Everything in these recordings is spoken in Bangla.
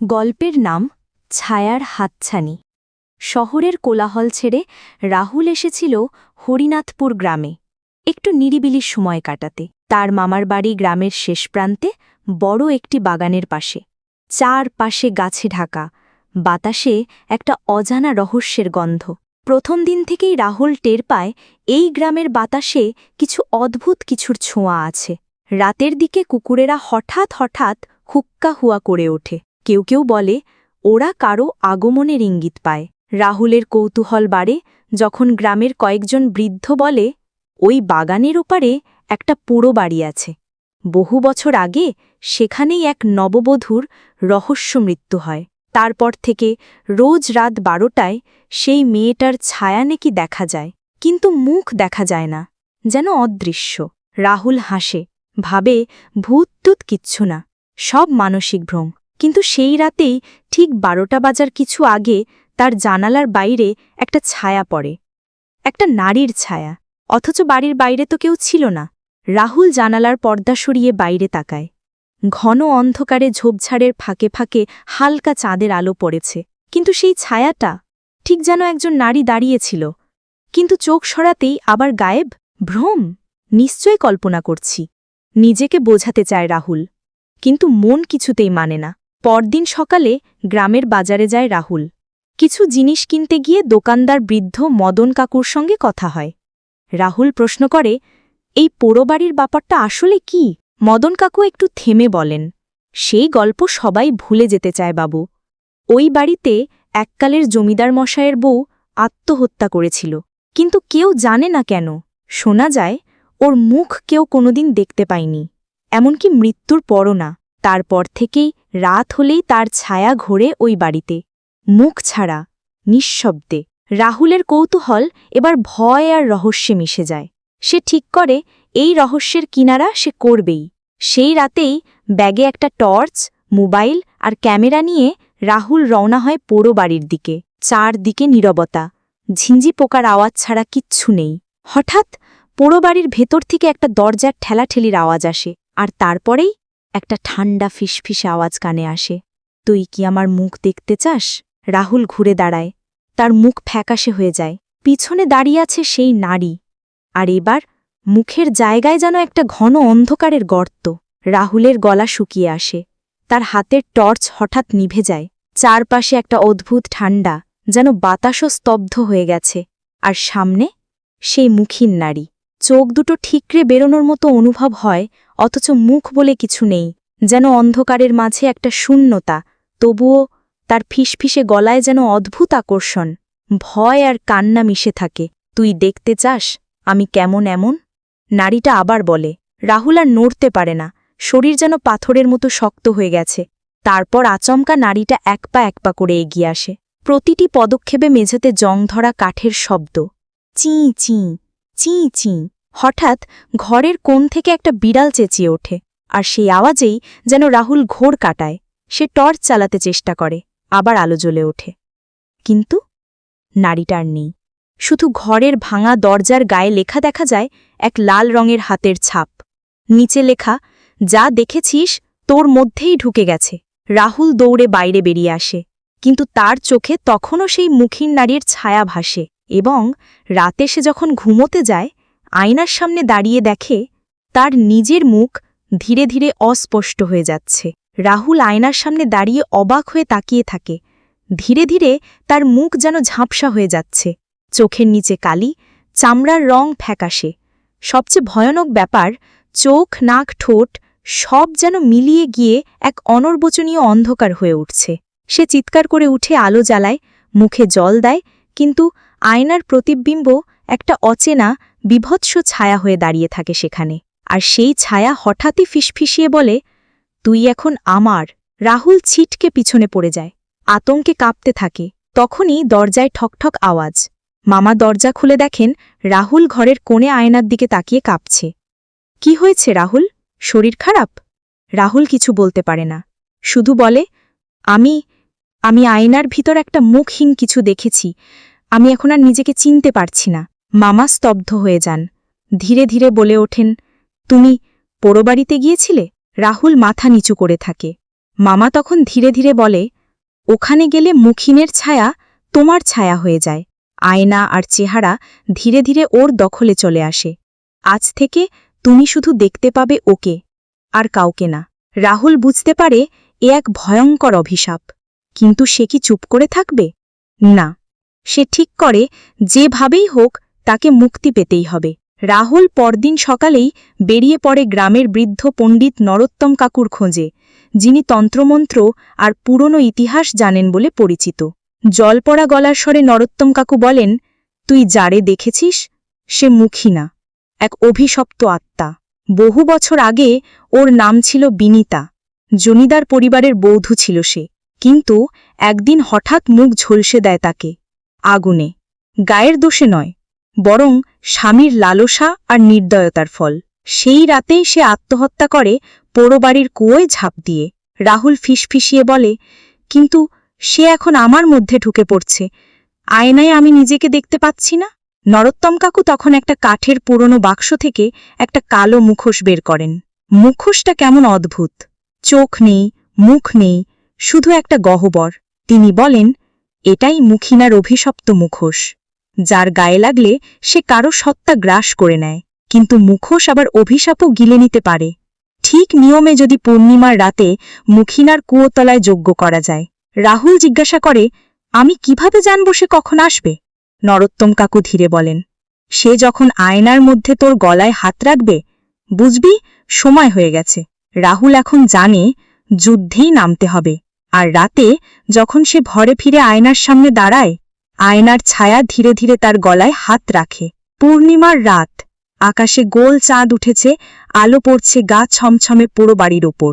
গল্পের নাম ছায়ার হাতছানি। শহরের কোলাহল ছেড়ে রাহুল এসেছিল হরিনাথপুর গ্রামে। একটু নিরিবিলি সময় কাটাতে। তার মামার বাড়ি গ্রামের শেষ প্রান্তে বড় একটি বাগানের পাশে। চার পাশে গাছে ঢাকা। বাতাসে একটা অজানা রহস্যের গন্ধ। প্রথম দিন থেকেই রাহুল টের পায় এই গ্রামের বাতাসে কিছু অদ্ভুত কিছুর ছোঁয়া আছে। রাতের দিকে কুকুরেরা হঠাৎ হঠাৎ হুক্কা হুয়া করে ওঠে। কেউ কেউ বলে, ওরা কারও আগমনের ইঙ্গিত পায়। রাহুলের কৌতূহল বাড়ে যখন গ্রামের কয়েকজন বৃদ্ধ বলে, ওই বাগানের ওপারে একটা পুরো বাড়ি আছে। বহু বছর আগে সেখানেই এক নববধূর রহস্য মৃত্যু হয়। তারপর থেকে রোজ রাত বারোটায় সেই মেয়েটার ছায়া নাকি দেখা যায়, কিন্তু মুখ দেখা যায় না, যেন অদৃশ্য। রাহুল হাসে, ভাবে ভূতটুত কিচ্ছু না, সব মানসিক ভ্রম। কিন্তু সেই রাতেই ঠিক বারোটা বাজার কিছু আগে তার জানালার বাইরে একটা ছায়া পড়ে। একটা নারীর ছায়া। অথচ বাড়ির বাইরে তো কেউ ছিল না। রাহুল জানালার পর্দা সরিয়ে বাইরে তাকায়। ঘন অন্ধকারে ঝোপঝাড়ের ফাঁকে ফাঁকে হালকা চাঁদের আলো পড়েছে। কিন্তু সেই ছায়াটা ঠিক যেন একজন নারী দাঁড়িয়েছিল। কিন্তু চোখ সরাতেই আবার গায়েব? ভ্রম? নিশ্চয় কল্পনা করছি। নিজেকে বোঝাতে চায় রাহুল। কিন্তু মন কিছুতেই মানে না। পরদিন সকালে গ্রামের বাজারে যায় রাহুল। কিছু জিনিস কিনতে গিয়ে দোকানদার বৃদ্ধ মদন কাকুর সঙ্গে কথা হয়। রাহুল প্রশ্ন করে, এই পোড়োবাড়ির ব্যাপারটা আসলে কি? মদন কাকু একটু থেমে বলেন, সেই গল্প সবাই ভুলে যেতে চায় বাবু। ওই বাড়িতে এককালের জমিদার মশায়ের বউ আত্মহত্যা করেছিল। কিন্তু কেউ জানে না কেন, শোনা যায়, ওর মুখ কেউ কোনোদিন দেখতে পায়নি। এমনকি মৃত্যুর পরও না। তারপর থেকেই রাত হলেই তার ছায়া ঘোরে ওই বাড়িতে। মুখ ছাড়া, নিঃশব্দে। রাহুলের কৌতূহল এবার ভয় আর রহস্যে মিশে যায়। সে ঠিক করে, এই রহস্যের কিনারা সে করবেই। সেই রাতেই ব্যাগে একটা টর্চ, মোবাইল আর ক্যামেরা নিয়ে রাহুল রওনা হয় পোড়ো বাড়ির দিকে। চারদিকে নীরবতা। ঝিঞ্জি পোকার আওয়াজ ছাড়া কিচ্ছু নেই। হঠাৎ পোড়ো বাড়ির ভেতর থেকে একটা দরজার ঠেলাঠেলির আওয়াজ আসে। আর তারপরেই একটা ঠান্ডা ফিসফিসে আওয়াজ কানে আসে। তুই কি আমার মুখ দেখতে চাস? রাহুল ঘুরে দাঁড়ায়। তার মুখ ফ্যাকাশে হয়ে যায়। পিছনে দাঁড়িয়ে আছে সেই নারী। আর এবার মুখের জায়গায় যেন একটা ঘন অন্ধকারের গর্ত। রাহুলের গলা শুকিয়ে আসে। তার হাতের টর্চ হঠাৎ নিভে যায়। চারপাশে একটা অদ্ভুত ঠান্ডা যেন বাতাসও স্তব্ধ হয়ে গেছে। আর সামনে সেই মুখীন নারী। চোখ দুটো ঠিকরে বেরোনোর মতো অনুভব হয় অথচ মুখ বলে কিছু নেই, যেন অন্ধকারের মাঝে একটা শূন্যতা, তবুও তার ফিসফিসে গলায় যেন অদ্ভুত আকর্ষণ, ভয় আর কান্না মিশে থাকে, তুই দেখতে চাস আমি কেমন এমন? নারীটা আবার বলে, রাহুল আর নড়তে পারে না, শরীর যেন পাথরের মতো শক্ত হয়ে গেছে। তারপর আচমকা নারীটা এক পা এক পা করে এগিয়ে আসে। প্রতিটি পদক্ষেপে মেঝেতে জং ধরা কাঠের শব্দ, চিঁ চিঁ চিঁ চিঁ। হঠাৎ ঘরের কোণ থেকে একটা বিড়াল চেঁচিয়ে ওঠে, আর সেই আওয়াজেই যেন রাহুল ঘোর কাটায়। সে টর্চ চালাতে চেষ্টা করে, আবার আলো জ্বলে ওঠে। কিন্তু নারীটার নেই। শুধু ঘরের ভাঙা দরজার গায়ে লেখা দেখা যায় এক লাল রঙের হাতের ছাপ। নিচে লেখা, যা দেখেছিস, তোর মধ্যেই ঢুকে গেছে। রাহুল দৌড়ে বাইরে বেরিয়ে আসে। কিন্তু তার চোখে তখনও সেই মুখিন নারীর ছায়া ভাসে এবং রাতে সে যখন ঘুমোতে যায় আয়নার সামনে দাঁড়িয়ে দেখে তার নিজের মুখ ধীরে ধীরে অস্পষ্ট হয়ে যাচ্ছে। রাহুল আয়নার সামনে দাঁড়িয়ে অবাক হয়ে তাকিয়ে থাকে। ধীরে ধীরে তার মুখ যেন ঝাঁপসা হয়ে যাচ্ছে। চোখের নিচে কালি, চামড়ার রং ফ্যাকাশে। সবচেয়ে ভয়ানক ব্যাপার, চোখ, নাক, ঠোঁট সব যেন মিলিয়ে গিয়ে এক অনর্বচনীয় অন্ধকার হয়ে উঠছে। সে চিৎকার করে উঠে আলো জ্বালায়, মুখে জল দেয়, কিন্তু আয়নার প্রতিবিম্ব একটা অচেনা বিভৎস ছায়া হয়ে দাঁড়িয়ে থাকে সেখানে। আর সেই ছায়া হঠাৎই ফিসফিসিয়ে বলে, তুই এখন আমার। রাহুল ছিটকে পিছনে পড়ে যায়। আতঙ্কে কাঁপতে থাকে। তখনই দরজায় ঠকঠক আওয়াজ। মামা দরজা খুলে দেখেন রাহুল ঘরের কোণে আয়নার দিকে তাকিয়ে কাঁপছে। কি হয়েছে রাহুল? শরীর খারাপ? রাহুল কিছু বলতে পারে না। শুধু বলে, আমি আমি আয়নার ভিতর একটা মুখহীন কিছু দেখেছি। আমি এখন আর নিজেকে চিনতে পারছি না। মামা স্তব্ধ হয়ে যান। ধীরে ধীরে বলে ওঠেন, তুমি পোড়োবাড়িতে গিয়েছিলে? রাহুল মাথা নিচু করে থাকে মামা তখন ধীরে ধীরে বলে, ওখানে গেলে মুখিনের ছায়া তোমার ছায়া হয়ে যায়। আয়না আর চেহারা ধীরে ধীরে ওর দখলে চলে আসে। আজ থেকে তুমি শুধু দেখতে পাবে ওকে, আর কাউকে না রাহুল বুঝতে পারে এ এক ভয়ঙ্কর অভিশাপ। কিন্তু সে কি চুপ করে থাকবে? না। সে ঠিক করে, যেভাবেই হোক তাকে মুক্তি পেতেই হবে। রাহুল পরদিন সকালেই বেরিয়ে পড়ে গ্রামের বৃদ্ধ পণ্ডিত নরোত্তম কাকুর খোঁজে, যিনি তন্ত্রমন্ত্র আর পুরনো ইতিহাস জানেন বলে পরিচিত। জলপড়া গলার স্বরে নরোত্তম কাকু বলেন, তুই যারে দেখেছিস, সে মুখী না, এক অভিশপ্ত আত্মা। বহু বছর আগে ওর নাম ছিল বিনিতা, জমিদার পরিবারের বৌধু ছিল সে। কিন্তু একদিন হঠাৎ মুখ ঝলসে দেয় তাকে, আগুনে। গায়ের দোষে নয় বরং স্বামীর লালসা আর নির্দয়তার ফল। সেই রাতেই সে আত্মহত্যা করে পোড়োবাড়ির কুয়োয় ঝাঁপ দিয়ে। রাহুল ফিসফিসিয়ে বলে, কিন্তু সে এখন আমার মধ্যে ঢুকে পড়ছে। আয়নায় আমি নিজেকে দেখতে পাচ্ছি না? নরোত্তম কাকু তখন একটা কাঠের পুরনো বাক্স থেকে একটা কালো মুখোশ বের করেন। মুখোশটা কেমন অদ্ভুত। চোখ নেই, মুখ নেই, শুধু একটা গহ্বর। তিনি বলেন, এটাই মুখিনার অভিশপ্ত মুখোশ। যার গায়ে লাগলে সে কারও সত্তা গ্রাস করে নেয়, কিন্তু মুখোশ আবার অভিশাপও গিলে নিতে পারে। ঠিক নিয়মে যদি পূর্ণিমার রাতে মুখিনার কুয়োতলায় যোগ্য করা যায়, রাহুল জিজ্ঞাসা করে, আমি কীভাবে জানব সে কখন আসবে? নরোত্তম কাকু ধীরে বলেন, সে যখন আয়নার মধ্যে তোর গলায় হাত রাখবে, বুঝবি সময় হয়ে গেছে। রাহুল এখন জানে যুদ্ধেই নামতে হবে, আর রাতে যখন সে ভরে ফিরে আয়নার সামনে দাঁড়ায় আয়নার ছায়া ধীরে ধীরে তার গলায় হাত রাখে। পূর্ণিমার রাত। আকাশে গোল চাঁদ উঠেছে, আলো পড়ছে গা ছমছমে পুরো বাড়ির ওপর।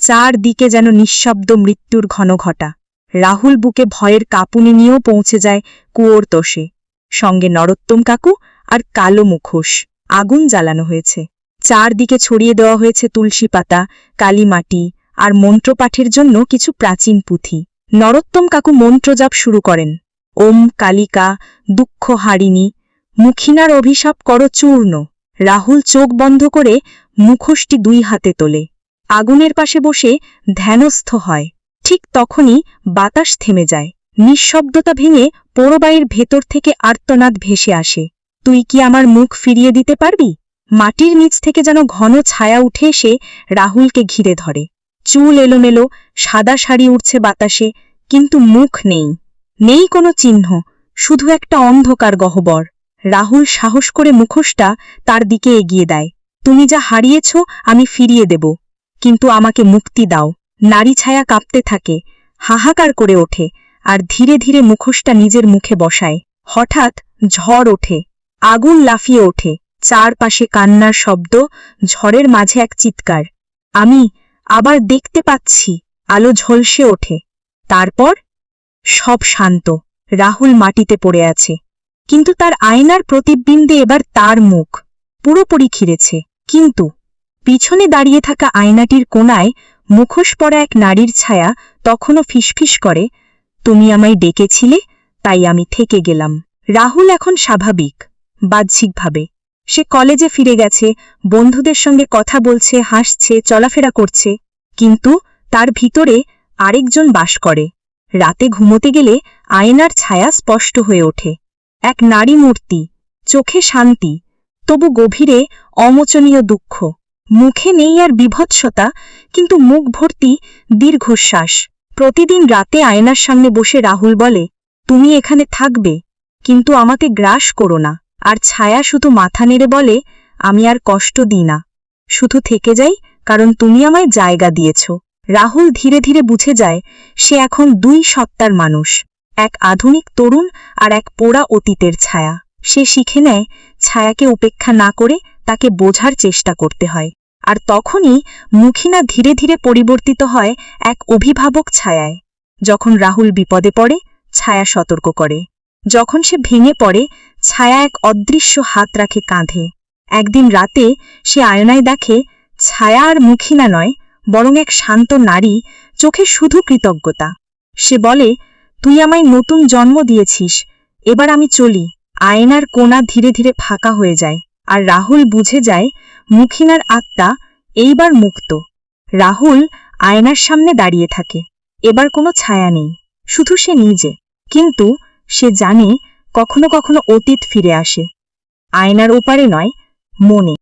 চারদিকে যেন নিঃশব্দ মৃত্যুর ঘন ঘটা রাহুল বুকে ভয়ের কাঁপুনি নিয়েও পৌঁছে যায় কুয়োর তোষে। সঙ্গে নরোত্তম কাকু আর কালো মুখোশ। আগুন জ্বালানো হয়েছে। চারদিকে ছড়িয়ে দেওয়া হয়েছে তুলসী পাতা কালীমাটি আর মন্ত্রপাঠের জন্য কিছু প্রাচীন পুঁথি। নরোত্তম কাকু মন্ত্রজাপ শুরু করেন। ওম কালিকা, দুঃখ হারিণী, মুখিনার অভিশাপ করো চূর্ণ। রাহুল চোখ বন্ধ করে মুখোশটি দুই হাতে তোলে। আগুনের পাশে বসে ধ্যানস্থ হয়। ঠিক তখনই বাতাস থেমে যায়। নিঃশব্দতা ভেঙে পোড়োবাইয়ের ভেতর থেকে আর্তনাদ ভেসে আসে। তুই কি আমার মুখ ফিরিয়ে দিতে পারবি? মাটির নিচ থেকে যেন ঘন ছায়া উঠে এসে রাহুলকে ঘিরে ধরে। চুল এলোমেলো, সাদা শাড়ি উঠছে বাতাসে, কিন্তু মুখ নেই। নেই কোনো চিহ্ন, শুধু একটা অন্ধকার গহ্বর। রাহুল সাহস করে মুখোশটা তার দিকে এগিয়ে দেয়। তুমি যা হারিয়েছ, আমি ফিরিয়ে দেব। কিন্তু আমাকে মুক্তি দাও। নারী ছায়া কাঁপতে থাকে, হাহাকার করে ওঠে, আর ধীরে ধীরে মুখোশটা নিজের মুখে বসায়। হঠাৎ ঝড় ওঠে, আগুন লাফিয়ে ওঠে, চারপাশে কান্নার শব্দ, ঝড়ের মাঝে এক চিৎকার। আমি আবার দেখতে পাচ্ছি, আলো ঝলসে ওঠে। তারপর সব শান্ত। রাহুল মাটিতে পড়ে আছে। কিন্তু তার আয়নার প্রতিবিম্বে এবার তার মুখ। পুরোপুরি খিরেছে কিন্তু পিছনে দাঁড়িয়ে থাকা আয়নাটির কোনায় মুখোশ পড়া এক নারীর ছায়া তখনও ফিসফিস করে, তুমি আমায় ডেকেছিলে, তাই আমি থেকে গেলাম। রাহুল এখন স্বাভাবিক, বাহ্যিকভাবে। সে কলেজে ফিরে গেছে, বন্ধুদের সঙ্গে কথা বলছে, হাসছে, চলাফেরা করছে। কিন্তু তার ভিতরে আরেকজন বাস করে। রাতে ঘুমোতে গেলে আয়নার ছায়া স্পষ্ট হয়ে ওঠে। এক নারী মূর্তি, চোখে শান্তি, তবু গভীরে অমোচনীয় দুঃখ। মুখে নেই আর বিভৎসতা, কিন্তু মুখ ভর্তি দীর্ঘশ্বাস। প্রতিদিন রাতে আয়নার সামনে বসে রাহুল বলে, তুমি এখানে থাকবে, কিন্তু আমাকে গ্রাস করো না। আর ছায়া শুধু মাথা নেড়ে বলে, আমি আর কষ্ট দিই না। শুধু থেকে যাই, কারণ তুমি আমায় জায়গা দিয়েছ। রাহুল ধীরে ধীরে বুঝে যায়, সে এখন দুই সত্তার মানুষ, এক আধুনিক তরুণ আর এক পোড়া অতীতের ছায়া। সে শিখে নেয়, ছায়াকে উপেক্ষা না করে তাকে বোঝার চেষ্টা করতে হয়। আর তখনই মুখিনা ধীরে ধীরে পরিবর্তিত হয় এক অভিভাবক ছায়ায়। যখন রাহুল বিপদে পড়ে, ছায়া সতর্ক করে। যখন সে ভেঙে পড়ে, ছায়া এক অদৃশ্য হাত রাখে কাঁধে। একদিন রাতে সে আয়নায় দেখে, ছায়া আর মুখিনা নয় বরং এক শান্ত নারী চোখে শুধু কৃতজ্ঞতা। সে বলে, তুই আমায় নতুন জন্ম দিয়েছিস, এবার আমি চলি। আয়নার কোনা ধীরে ধীরে ফাঁকা হয়ে যায়, আর রাহুল বুঝে যায়, মুখিনার আত্মা এইবার মুক্ত। রাহুল আয়নার সামনে দাঁড়িয়ে থাকে, এবার কোনো ছায়া নেই, শুধু সে নিজে। কিন্তু সে জানে কখনো কখনো অতীত ফিরে আসে। আয়নার ওপারে নয়, মনে।